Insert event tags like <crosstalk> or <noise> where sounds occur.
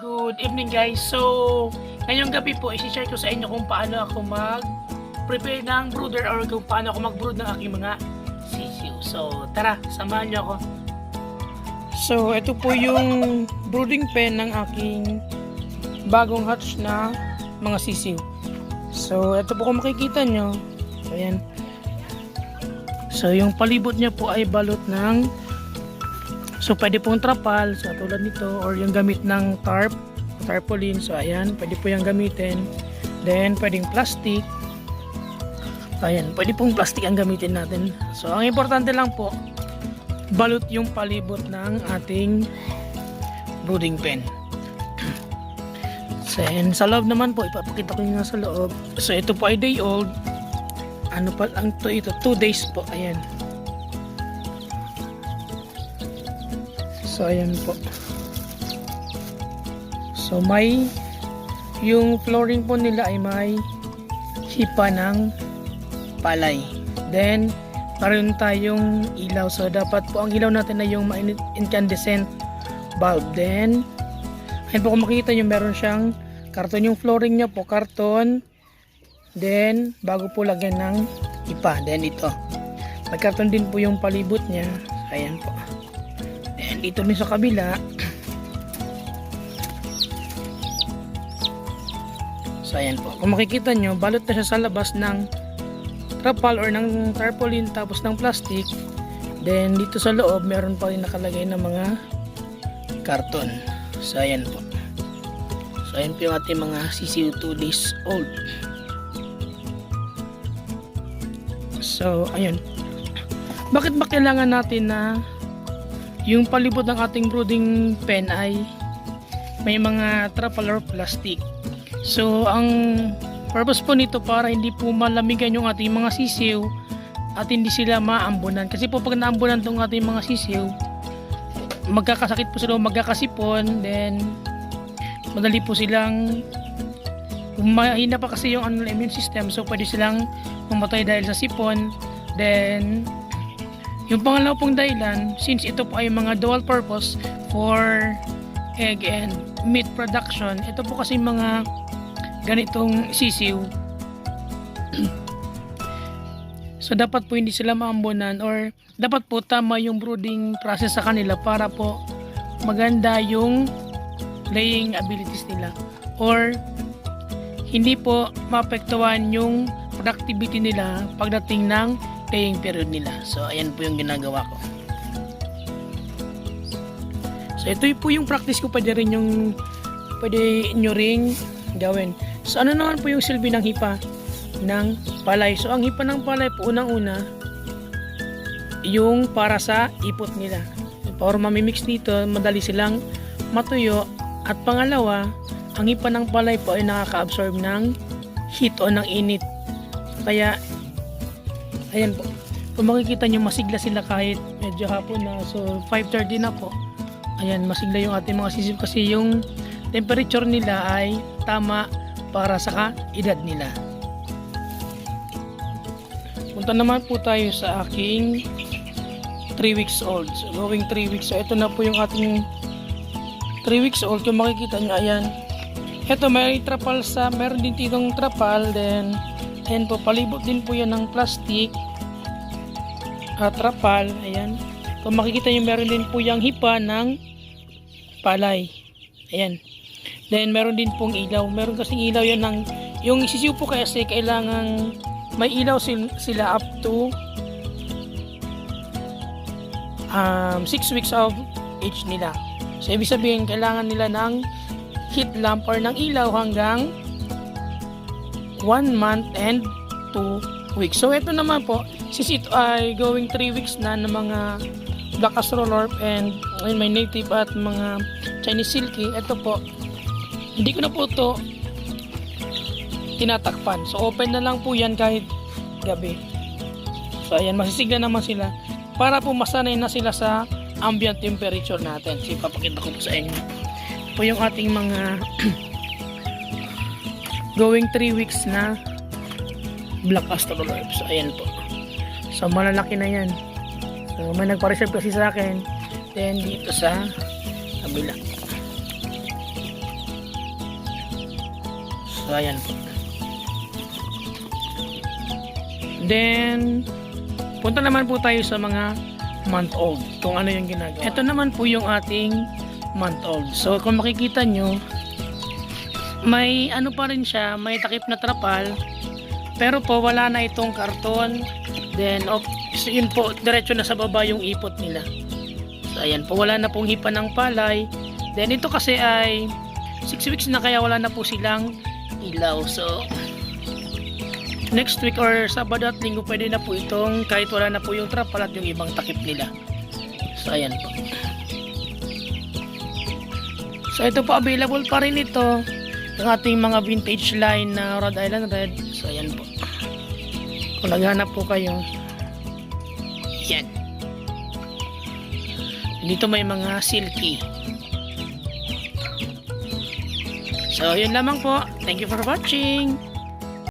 Good evening guys. So, ngayong gabi po, isi-share ko sa inyo kung paano ako mag-prepare ng brooder or kung paano ako mag-brood ng aking mga sisiu. So, tara, samahan niyo ako. So, ito po yung brooding pen ng aking bagong hatch na mga sisiu. So, ito po kung makikita nyo. Ayan. So, yung palibot niya po ay balot ng So, pwede pong trapal, sa tulad nito, or yung gamit ng tarp, tarpaulin. So, ayan, pwede po yung gamitin. Then, pwedeng plastic. Ayan, pwede pong plastic ang gamitin natin. So, ang importante lang po, balot yung palibot ng ating brooding pen. So, ayan, sa loob naman po, ipapakita ko yung nasa loob. So, ito po ay day old. Ano pa lang to ito? 2 days po. Ayan. So, ayan po. So, may yung flooring po nila ay may hipa ng palay. Then, meron tayong ilaw. So, dapat po ang ilaw natin ay yung incandescent bulb. Then, ayun po kung makikita nyo, meron siyang karton. Yung flooring niya po, karton. Then, bago po lagyan ng ipa. Then, ito. May karton din po yung palibot niya. Ayan po. Then, dito rin sa kabila. So, ayan po. Kung makikita nyo, balot na siya sa labas ng trapal or ng tarpaulin tapos ng plastic. Then, dito sa loob, meron pa rin nakalagay na mga karton. So, ayan po. So, ayan po yung ating mga CCU 2 days old. So, ayun. Bakit ba kailangan natin na yung palibot ng ating brooding pen ay may mga trapal or plastic. So, ang purpose po nito para hindi po malamigan yung ating mga sisiw at hindi sila maambunan. Kasi po pag naambunan tong ating mga sisiw, magkakasakit po sila, magkakasipon, then madali po silang mahina pa kasi yung ano, immune system so pwede silang mamatay dahil sa sipon then yung pangalawa pong dahilan, since ito po ay mga dual purpose for egg and meat production, ito po kasi mga ganitong sisiw. <clears throat> so dapat po hindi sila maambunan or dapat po tama yung brooding process sa kanila para po maganda yung laying abilities nila or hindi po maapektuhan yung productivity nila pagdating ng laying period nila. So, ayan po yung ginagawa ko. So, ito po yung practice ko. Pwede rin yung pwede nyo rin gawin. So, ano naman po yung silbi ng hipa ng palay? So, ang hipa ng palay po unang-una yung para sa ipot nila. Para mamimix dito, madali silang matuyo. At pangalawa, ang hipa ng palay po ay nakaka-absorb ng heat o ng init. Kaya Ayan po. Kung makikita nyo, masigla sila kahit medyo hapon na. So, 5.30 na po. Ayan, masigla yung ating mga sisip kasi yung temperature nila ay tama para sa edad nila. Punta naman po tayo sa aking 3 weeks old. So, going 3 weeks. So, ito na po yung ating 3 weeks old. Kung makikita nyo, ayan. Ito, may trapal sa, meron din titong trapal. Then, Ayan po, palibot din po yan ng plastic at trapal. Ayan. Kung makikita nyo, meron din po yung hipa ng palay. Ayan. Then, meron din pong ilaw. Meron kasing ilaw yan ng, yung sisiw po kasi kailangan may ilaw sil, sila up to um, 6 weeks of age nila. So, ibig sabihin, kailangan nila ng heat lamp or ng ilaw hanggang 1 month and 2 weeks. So ito naman po, since ito ay going 3 weeks na ng mga Black Astrolorp and ayun, may native at mga Chinese Silky, ito po, hindi ko na po ito tinatakpan. So open na lang po yan kahit gabi. So ayan, masisigla naman sila para po masanay na sila sa ambient temperature natin. So ipapakita ko po sa inyo. Ito po yung ating mga <clears throat> going 3 weeks na black astrolabe. So, ayan po. So, malalaki na yan. So, may nagpa-reserve kasi sa akin. Then, dito sa kabila. So, ayan po. Then, punta naman po tayo sa mga month old. Kung ano yung ginagawa. Ito naman po yung ating month old. So, kung makikita nyo, may ano pa rin siya, may takip na trapal. Pero po, wala na itong karton. Then, so yun po, diretso na sa baba yung ipot nila. So, ayan po, wala na pong hipa ng palay. Then, ito kasi ay 6 weeks na kaya wala na po silang ilaw. So, next week or Sabado at Linggo pwede na po itong kahit wala na po yung trapal at yung ibang takip nila. So, ayan po. So, ito po available pa rin ito yung ating mga vintage line na Rhode Island Red. So, ayan po. Kung naghanap po kayo, yan. Dito may mga silky. So, yun lamang po. Thank you for watching.